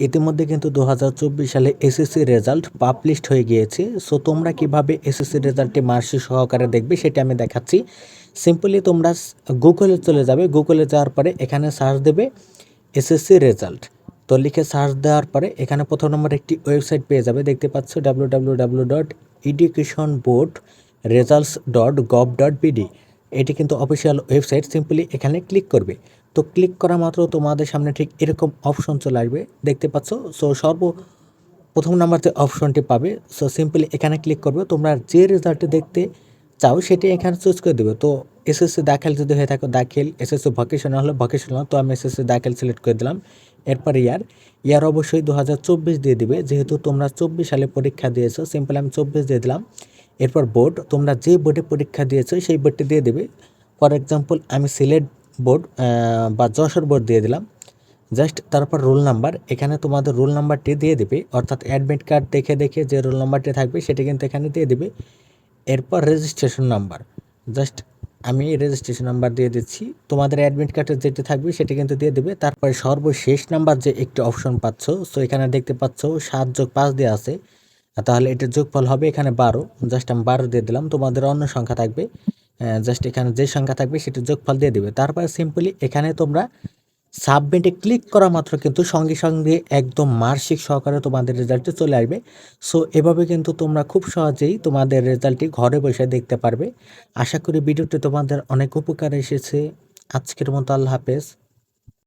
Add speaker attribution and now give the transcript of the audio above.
Speaker 1: ইতিমধ্যে কিন্তু দু হাজার চব্বিশ সালে এসএসসি রেজাল্ট পাবলিশড হয়ে গিয়েছে। সো তোমরা কীভাবে এসএসসি রেজাল্টটি মার্কশিট সহকারে দেখবে সেটা আমি দেখাচ্ছি। সিম্পলি তোমরা গুগলে চলে যাবে। গুগলে যাওয়ার পরে এখানে সার্চ দেবে এসএসসি রেজাল্ট তো লিখে সার্চ দেওয়ার পরে এখানে প্রথম নম্বর একটি ওয়েবসাইট পেয়ে যাবে। দেখতে পাচ্ছ W W W dot education board results dot gov dot BD এটি কিন্তু অফিসিয়াল ওয়েবসাইট সিম্পলি এখানে ক্লিক করবে। তো ক্লিক করা মাত্র তোমাদের সামনে ঠিক এরকম অপশন চলে আসবে। দেখতে পাচ্ছ? সো সর্ব প্রথম নাম্বার যে অপশনটি পাবে। সো সিম্পলি এখানে ক্লিক করবে। তোমরা যে রেজাল্টটি দেখতে চাও সেটি এখানে চুজ করে দেবে। তো এসএসসি দাখিল যদি হয়ে থাকে দাখিল এসএসসি ভকেশনাল হলে ভকেশনাল তো আমি এসএসসি দাখিল সিলেক্ট করে দিলাম। এরপর ইয়ার ইয়ার অবশ্যই দু হাজার চব্বিশ দিয়ে দিবে। যেহেতু তোমরা চব্বিশ সালে পরীক্ষা দিয়েছ সিম্পল আমি চব্বিশ দিয়ে দিলাম। এরপর বোর্ড তোমরা যে বোর্ডে পরীক্ষা দিয়েছ, সেই বোর্ডটি দিয়ে দেবে। ফর এক্সাম্পল আমি সিলেট বোর্ড বা যশোর বোর্ড দিয়ে দিলাম। জাস্ট তারপর রোল নাম্বার এখানে তোমাদের রোল নাম্বারটি দিয়ে দেবে। অর্থাৎ অ্যাডমিট কার্ড দেখে দেখে যে রোল নাম্বারটি থাকবে, সেটি কিন্তু এখানে দিয়ে দেবে। এরপর রেজিস্ট্রেশন নাম্বার জাস্ট আমি রেজিস্ট্রেশন নাম্বার দিয়ে দিচ্ছি। তোমাদের অ্যাডমিট কার্ডের যেটি থাকবে, সেটি কিন্তু দিয়ে দেবে। তারপরে সর্বশেষ নাম্বার যে একটি অপশন পাচ্ছ সো এখানে দেখতে পাচ্ছ, সাত যোগ পাঁচ দিয়ে আছে। তাহলে এটার যোগফল হবে এখানে বারো। জাস্ট আমি বারো দিয়ে দিলাম, তোমাদের অন্য সংখ্যা থাকবে। জাস্ট এখানে যে সংখ্যা থাকবে সেটা যোগফল দিয়ে দেবে। তারপরে সিম্পলি এখানে তোমরা সাবমিটে ক্লিক করা মাত্র কিন্তু সঙ্গে সঙ্গে একদম মার্কশিট সহকারে তোমাদের রেজাল্টটি চলে আসবে। সো এভাবে কিন্তু তোমরা খুব সহজেই তোমাদের রেজাল্টটি ঘরে বসে দেখতে পারবে। আশা করি ভিডিওটি তোমাদের অনেক উপকার এসেছে। আজকের মতো আল্লাহ হাফেজ।